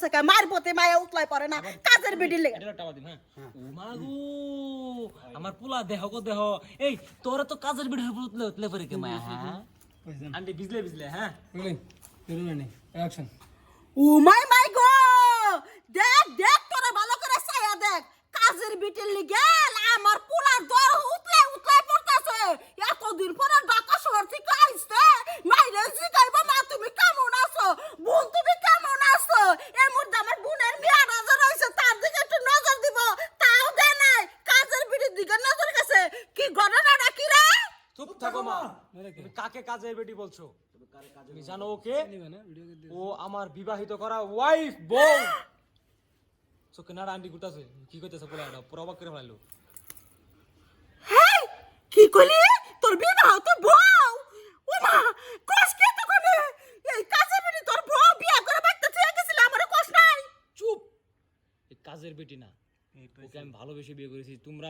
করতেছে কে পথে মায়া উতলাই পড়ে না কাজের লেগে দিম হ্যাঁ? গো আমার পোলা দেহ গো দেহ। এই তোরা তো কাজের বিড়ির উপর উতলে উতলে পরে কে মায়া হ্যাঁ? আন্টি বিজলে বিজলে হ্যাঁ? অ্যাকশন ও মাই মাই গো! দেখ দেখ তোরা ভালো করে ছায়া দেখ। কাজের বিটির লিগে আমার পোলার নজর গেছে। কি ঘটনাটা কি রে? চুপ থাকো মা। তুমি কাকে কাজের বেটি বলছো? তুমি জানো ওকে? ও আমার বিবাহিত করা ওয়াইফ বউ। চোখে না আন্টি গুটাছে। কি করতেছে পোলা এটা? পুরো অবাক করে ফেলাইলো। কি কইলি? তোর বিবাহ তো বউ। ও মা কষ্ট কে তো করে এই কাজের বিটি তোর বউ বিয়া করে বাইতে থেকে গেছিল আমার কষ্ট নাই। চুপ। এই কাজের বেটি না। ওকে আমি ভালোবেসে বিয়ে করেছি। তোমরা